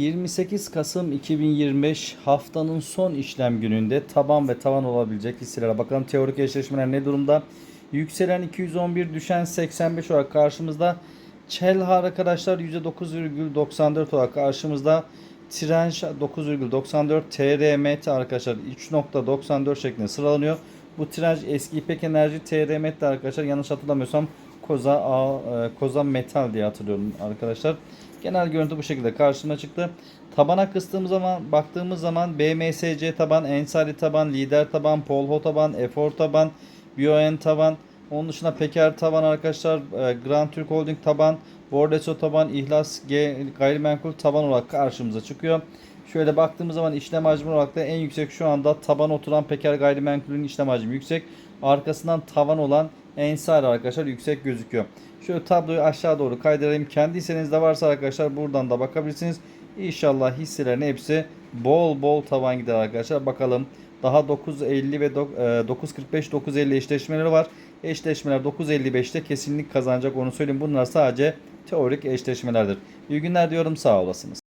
28 Kasım 2025 haftanın son işlem gününde taban ve tavan olabilecek hisselere bakalım teorik eşleşmeler ne durumda? Yükselen 211 düşen 85 olarak karşımızda. Çelha arkadaşlar %9,94 olarak karşımızda. Trench 9,94 TRMT arkadaşlar 3.94 şeklinde sıralanıyor. Bu Trench eski İpek Enerji TRMT arkadaşlar yanlış hatırlamıyorsam Koza A, e, Koza Metal diye hatırlıyorum arkadaşlar. Genel görüntü bu şekilde karşıma çıktı. Tabana kıstığımız zaman baktığımız zaman BMSC taban, Ensari taban, Lider taban, Polho taban, Efor taban, BioN taban, onun dışında Peker taban arkadaşlar, e, Grand Türk Holding taban, Bordeso taban, İhlas G gayrimenkul taban olarak karşımıza çıkıyor. Şöyle baktığımız zaman işlem hacmi olarak da en yüksek şu anda taban oturan Peker gayrimenkulün işlem hacmi yüksek. Arkasından tavan olan Ensar arkadaşlar yüksek gözüküyor. Şöyle tabloyu aşağı doğru kaydırayım. Kendi hissenizde varsa arkadaşlar buradan da bakabilirsiniz. İnşallah hisselerin hepsi bol bol tavan gider arkadaşlar. Bakalım daha 9.50 ve dok- e, 9.45 9.50 eşleşmeleri var. Eşleşmeler 9.55'te kesinlik kazanacak onu söyleyeyim. Bunlar sadece teorik eşleşmelerdir. İyi günler diyorum sağ olasınız.